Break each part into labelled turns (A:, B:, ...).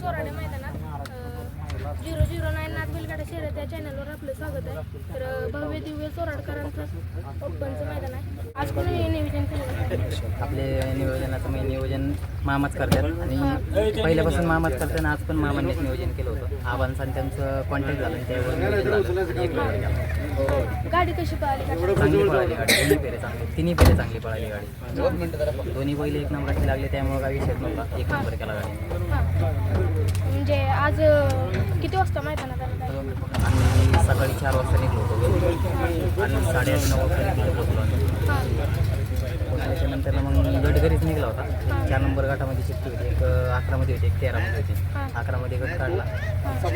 A: चोराडे मैदानात zero zero nine नाथ बैलगाडा शर्यत या चॅनलवर आपलं स्वागत आहे. तर भव्य दिव्य चोराडकरांचं ओपनचं मैदान आहे. आज कोणी हे नियोजन केलं?
B: आपले नियोजनाचं म्हणजे नियोजन मामाच करतात. आणि पहिल्यापासून मामाच करतात आज पण मामांनीच नियोजन केलं होतं. आणि त्यांचं कॉन्टॅक्ट झालं त्यावर नियोजन.
A: गाडी कशी पळाली?
B: चांगली पळाली गाडी. दोन्ही फेरे चांगले. तिन्ही फेरे चांगली पळाली गाडी. दोन्ही पहिले एक नंबरचे लागले त्यामुळे काही विषय नव्हता. एक नंबर केला गाडी.
A: आज अ, किती वाजता मैदानात आलं काय
B: आणि सकाळी चार वाजता निघलो होतो आणि साडेआठ नऊ वाजता निघलो पोहोचलो आम्ही.
A: हां
B: मग गट घरीच निघला होता. चार नंबर गटामध्ये चिठ्ठी होती. एक अकरामध्ये होती एक तेरामध्ये होती. अकरामध्ये गट काढला. पाच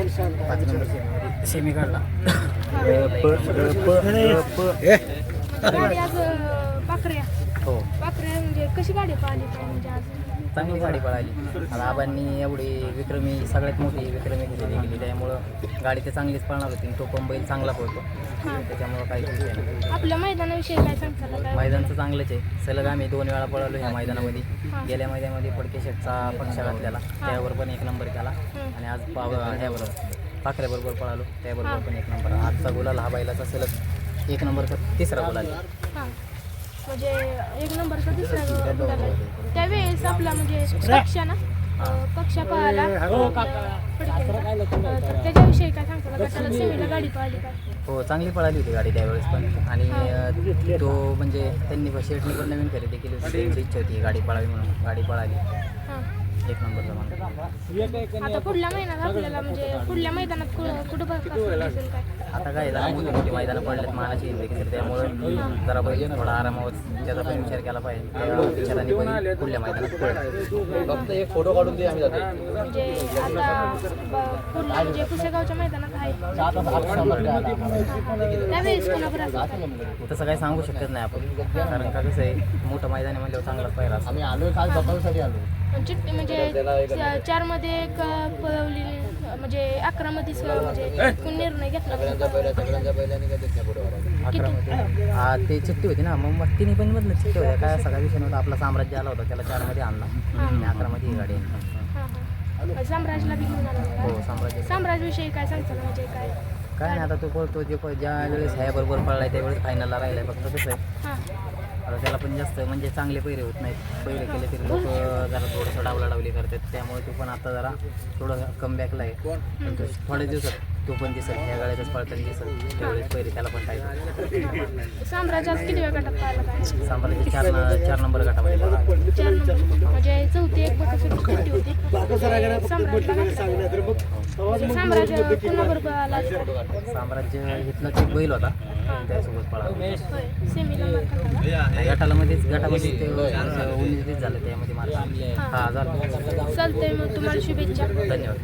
B: नंबर सेमीमध्ये सेमी काढला.
A: गाडी आज अ, पाखऱ्या.
B: हो.
A: पाखऱ्या म्हणजे कशी गाडी काय म्हणजे आज?
B: चांगली गाडी पळाली. आता आबांनी एवढी विक्रमी सगळ्यात मोठी विक्रमी खरेदी केली त्यामुळं गाडी तर चांगलीच पळणार होती. आणि तो पण बैल चांगला पळतो. त्याच्यामुळं काही विषय नाही.
A: आपल्या मैदानाविषयी काय सांगताल काय
B: मैदानचं चांगलंच आहे. सलग आम्ही दोन वेळा पळालो ह्या मैदानामध्ये. गेल्या मैदानामध्ये फडके शेटचा पक्ष घातलेला. त्यावर पण एक नंबर केला. आणि आज पाव ह्यावर पाखऱ्याबरोबर पळालो. त्याबरोबर पण एक नंबर. आजचा गुलाल हा बैलाचा सलग एक नंबरचा तिसरा.
A: हां. म्हणजे एक नंबरचा आहे. त्यावेळेस आपला म्हणजे कक्षा ना कक्षा. अं, तर त्याच्याविषयी काय सांगता गटाला सेमीला गाडी पळाली काय
B: हो चांगली पळाली होती गाडी त्यावेळेस पण. आणि तो म्हणजे त्यांनी शेटनी पण नवीन खरेदी केली होती. त्यांची इच्छा होती गाडी पळावी म्हणून. गाडी पळाली.
A: हां.
B: एक नंबरचा
A: आता पुढल्या महिन्यात आपल्याला म्हणजे पुढल्या मैदानात कुठं काय?
B: आता काय जरा मोठी मोठी मैदानं पडलेत मानाची हिंदी त्यामुळे जरा पहिले थोडा आरामावर त्याचा पण विचार केला पाहिजे. विचाराने पण पुढल्या मैदानात पडेल फक्त एक फोटो काढून दे आम्ही जातो.
A: म्हणजे आता पुढल्या म्हणजे पुसेगावच्या मैदानात आहे. त्यावेळेस?
B: तसं काही सांगू शकत नाही आपण. कारण का कसं आहे मोठं मैदान आहे म्हणल्यावर चांगलाच पाहिला आम्ही आलो काल बघायसाठी आलो
A: चिठ्ठी म्हणजे च- चारमध्ये एक पळवली म्हणजे अकरा मध्ये स- म्हणजे कोण निर्णय घेतला
B: अकरामध्ये. हा. ते चिठ्ठी होती ना मग मग तिन्ही पण मधलं चिठ्ठी होत्या. काय सगळा विषय नव्हता. आपला साम्राज्य आला होता त्याला चारमध्ये आणला. आणि अकरामध्ये ही गाडी आणली.
A: हां हां. साम्राजला बी घेऊन आला
B: हो
A: होता.
B: साम्राज्य.
A: साम्राजविषयी काय सांगताल म्हणजे काय?
B: काय नाही आता तो पळतो जे प- ज्या वेळेस ह्या बरोबर पळलाय त्यावेळेस फायनलला राहिलाय फक्त कसं आहे. आता त्याला पण जास्त म्हणजे चांगले पैरे होत नाहीत. पैरे केले तरी लोक जरा थोडंसं डावलाडावली करतात. त्यामुळे तो पण आता जरा थोडं कमबॅकला आहे. पण तो थोड्या दिवसात तो पण दिसत ह्या गाड्यातच पळताना दिसत त्यावेळेस पैरे त्याला पण टाईट
A: साम्राज्य आज किती वेळ गटात पाहिला काय?
B: सांभाळायचे चार न- चार नंबर गटामध्ये पळाला.
A: चार नंबर. म्हणजे
B: साम्राज्य इथलाच एक बैल होता. त्यासोबत पळाला.
A: होय सेमीला मार खाल्ला का?
B: गटाला मध्येच गटामध्ये ते उन्नीस झालं त्यामध्ये मार्क हा झालं.
A: चालतंय मग तुम्हाला शुभेच्छा.
B: धन्यवाद.